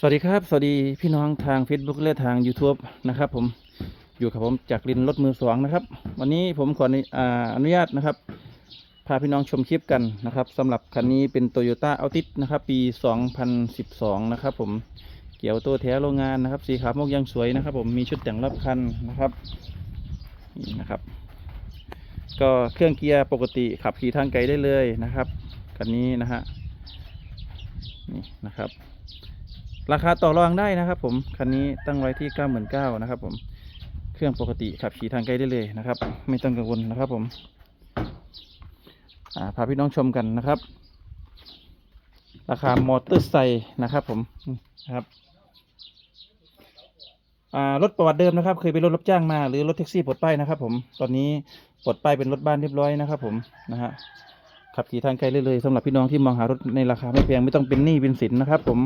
สวัสดีครับ สวัสดีพี่น้องทาง Facebook และทาง YouTube นะครับผมอยู่กับผมจากลินรถมือสองนะครับ วันนี้ผมขออนุอ่าอนุญาตนะครับ พาพี่น้องชมคลิปกันนะครับสำหรับคันนี้เป็น Toyota a l t i s นะครับ ปี 2012 นะครับผมเกี่ยวตัวแท้โรงงานนะครับ สีขาวมกยังสวยนะครับ ผมมีชุดแต่งรอบคันนะครับนี่นะครับ ก็เครื่องเกียร์ปกติขับขี่ทางไกลได้เลยนะครับคันนี้นะฮะนี่นะครับ ราคาต่อรองได้นะครับ ผมคันนี้ตั้งไว้ที่เก้าหมื่นเก้านะครับ ผมเครื่องปกติขับขี่ทางไกลได้เลยนะครับ ไม่ต้องกังวลนะครับผมาพาพี่น้องชมกันนะครับ ราคามอเตอร์ไซค์นะครับ ผมนะครับรถประวัติเดิมนะครับ เคยเป็นรถรับจ้างมาหรือรถแท็กซี่ปลดป้ายนะครับ ผมตอนนี้ปลดป้ายเป็นรถบ้านเรียบร้อยนะครับ ผมนะฮะขับขี่ทางไกลได้เลยสำหรับพี่น้องที่มองหารถในราคาไม่แพงไม่ต้องเป็นหนี้เป็นสินนะครับ ผม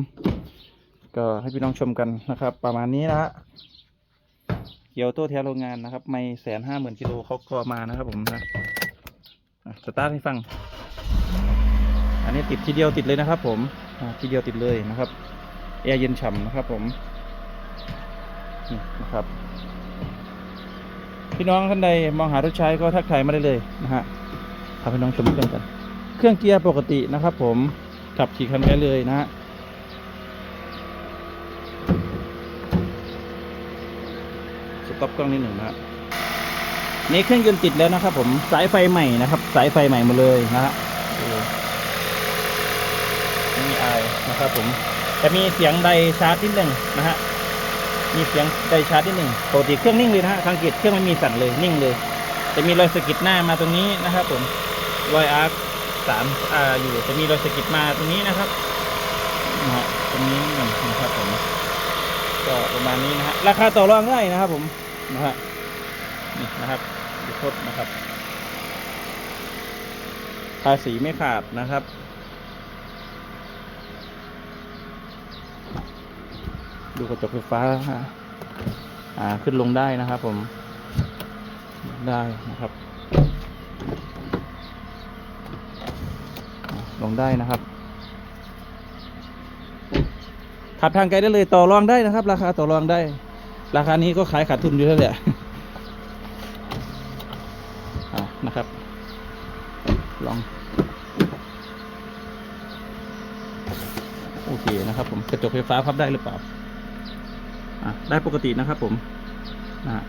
ก็ให้พี่น้องชมกันนะครับ ประมาณนี้นะฮะเกี่ยวโต้แท้โรงงานนะครับไม่แสนห้าหมื่นกิโลเขาก็มานะครับผมนะสตาร์ทให้ฟัง อันนี้ติดทีเดียวติดเลยนะครับ ผมทีเดียวติดเลยนะครับแอร์เย็นฉ่ำนะครับ ผมนี่นะครับ พี่น้องท่านใดมองหารถใช้ก็ทักทายมาได้เลยนะฮะพาพี่น้องชมเครื่องกัน เครื่องเกียร์ปกตินะครับ ผมขับขี่คันแค่เลยนะฮะ สต็อปกล้องนิดหนึ่งนะครับนี่เครื่องยนต์ติดแล้วนะครับ ผมสายไฟใหม่นะครับ สายไฟใหม่หมดเลยนะฮะไม่มีอายนะครับ ผมจะมีเสียงไดชาร์จนิดหนึ่งนะฮะมีเสียงไดชาร์จนิดหนึ่งปกติเครื่องนิ่งเลยนะฮะสังเกตเครื่องไม่มีสั่นเลยนิ่งเลย จะมีรอยสะกิดหน้ามาตรงนี้นะครับ ผมรอยอาร์คสามอ่าอยู่จะมีรอยสะกิดมาตรงนี้นะครับนะฮะตรงนี้หนึ่งนะครับผมก็ประมาณนี้นะฮะราคาต่อรองได้นะครับผม นะฮะนี่นะครับดูทดนะครับภาษีไม่ขาดนะครับ ดูกระจกไฟฟ้าฮะอ่าขึ้นลงได้นะครับผมได้นะครับ ลงได้นะครับขับทางไกลได้เลยต่อรองได้นะครับ ราคาต่อรองได้ ราคานี้ก็ขายขาดทุนอยู่แล้วแหละอ่านะครับ ลอง โอเคนะครับ ผมกระจกไฟฟ้าพับได้หรือเปล่าอะได้ปกตินะครับ ผมนะฮะ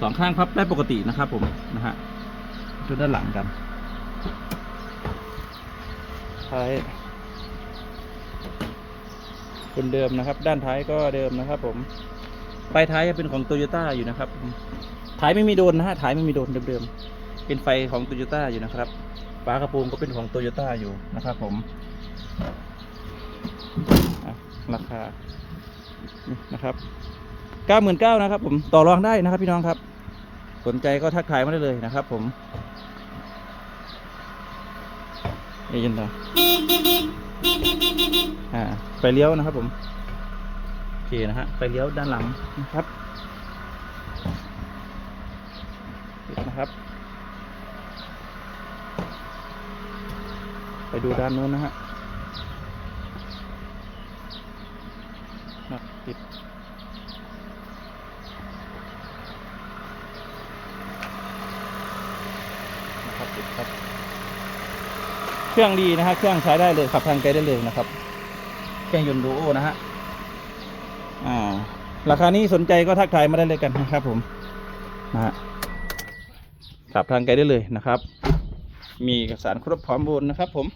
สองข้างพับได้ปกตินะครับผมนะฮะดูด้านหลังกันท้าย คนเดิมนะครับ ด้านท้ายก็เดิมนะครับ ผมปลายท้ายจะเป็นของโตโยต้าอยู่นะครับผมท้ายไม่มีโดนนะฮะท้ายไม่มีโดนเดิมๆเป็นไฟของโตโยต้าอยู่นะครับฝากระโปรงก็เป็นของโตโยต้าอยู่นะครับ ผมราคานะครับเก้าหมื่นเก้านะครับ ผมต่อรองได้นะครับ พี่น้องครับ สนใจก็ทักทายมาได้เลยนะครับ ผมเอเย็นต่อ อ่าไฟเลี้ยวนะครับผมโอเคนะฮะไฟเลี้ยวด้านหลังนะครับปิดนะครับ ไปดูด้านนู้นนะฮะนะปิดนะครับปิดครับ เครื่องดีนะฮะเครื่องใช้ได้เลยขับทางไกลได้เลยนะครับ เครื่องยนต์ดูโอนะฮะอ่าราคานี้สนใจก็ทักทายมาได้เลยกันนะครับ ผมนะฮะขับทางไกลได้เลยนะครับ มีเอกสารครบพร้อมบูรณ์นะครับ ผม